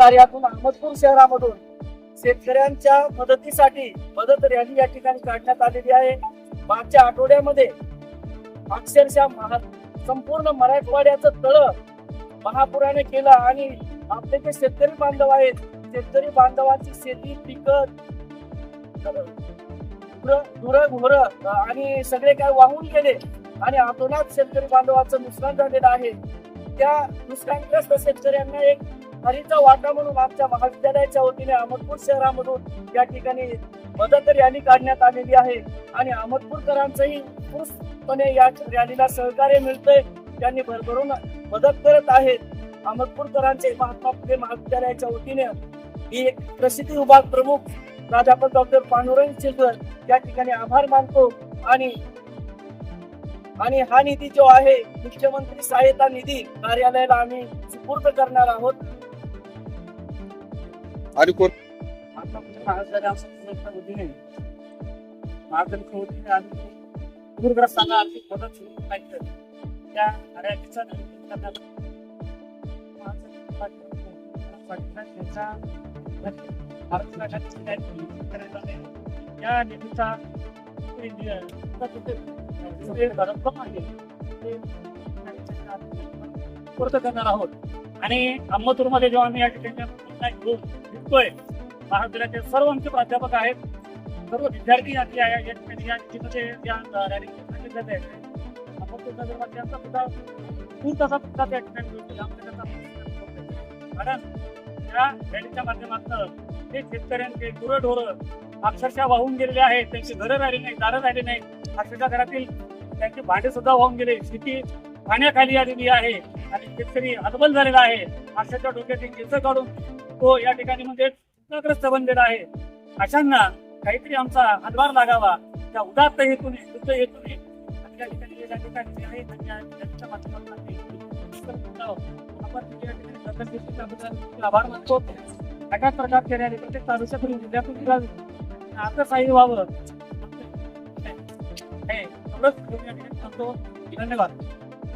कार्यातून अहमदपूर शहरामधून शेतकऱ्यांच्या मदतीसाठी मदत रॅली या ठिकाणी काढण्यात आलेली आहे. मागच्या आठवड्यामध्ये अक्षरशः महा संपूर्ण मराठवाड्याचं तळ महापुराने केलं आणि आपले जे शेतकरी बांधव आहेत शेतकरी बांधवांची शेती पिकत गुरं आणि सगळे काय वाहून गेले आणि आतोनात शेतकरी बांधवाचं नुकसान झालेलं आहे. त्या नुकसानग्रस्त शेतकऱ्यांना एक हरीचा वाटा म्हणून आमच्या महाविद्यालयाच्या वतीने अहमदपूर शहरामधून या ठिकाणी मदत रॅली काढण्यात आलेली आहे. आणि अहमदपूरकरांचंही उत्स्फूर्तपणे या रॅलीला सहकार्य मिळतंय. त्यांनी भरभरून मदत करत आहेत. अहमदपूरकरांचे महात्मा फुले महाविद्यालयाच्या वतीने ही एक प्रसिद्धी विभाग प्रमुख प्राध्यापक डॉक्टर पांडुरंग चिलकर या ठिकाणी आभार मानतो. आणि आणि हा निधी जो आहे मुख्यमंत्री सहायता निधी कार्यालयाला आम्ही सुपूर्द करणार आहोत. आणि कोण? मार्गदर्शनाच्या आम्ही पूरग्रस्तांना आर्थिक मदत सुरू पाहिजे त्या रॅलीचं नियोजन या निधीचा पूर्त करणार आहोत. आणि अंबतूरमध्ये जेव्हा आम्ही या ठिकाणी घेऊन निघतोय हो, महाविद्यालयाचे सर्व आमचे प्राध्यापक आहेत. सर्व विद्यार्थी या या- या ठिकाणी या निधीमध्ये या रॅलीचे सहभागी झाले आहेत. सुद्धा खूप तसा सुद्धा त्या ठिकाणी कारण या रॅलीच्या माध्यमातून ते शेतकऱ्यांचे गुरंढोरं अक्षरशः वाहून गेलेले आहेत. त्यांची घरं राहिली नाही दारं राहिली नाही अक्षरशः घरातील त्यांचे भांडे सुद्धा वाहून गेले. शेती पाण्याखाली आलेली आहे आणि शेतकरी हतबल झालेला आहे. अक्षरशः डोक्यातील केस काढून तो या ठिकाणी म्हणजे चिंताग्रस्त बनलेला आहे. अशांना काहीतरी आमचा हातभार लागावा. त्या उदात्त हेतूने शुद्ध हेतूने या ठिकाणी या ठिकाणी आहे म्हणजे त्यांच्या माध्यमातून आपण या ठिकाणी आभार मानतो. अशाच प्रकारचे रॅली प्रत्येक तालुक्यातून जिल्ह्यातून आता काही व्हावं? हे एवढंच. या ठिकाणी सांगतो धन्यवाद.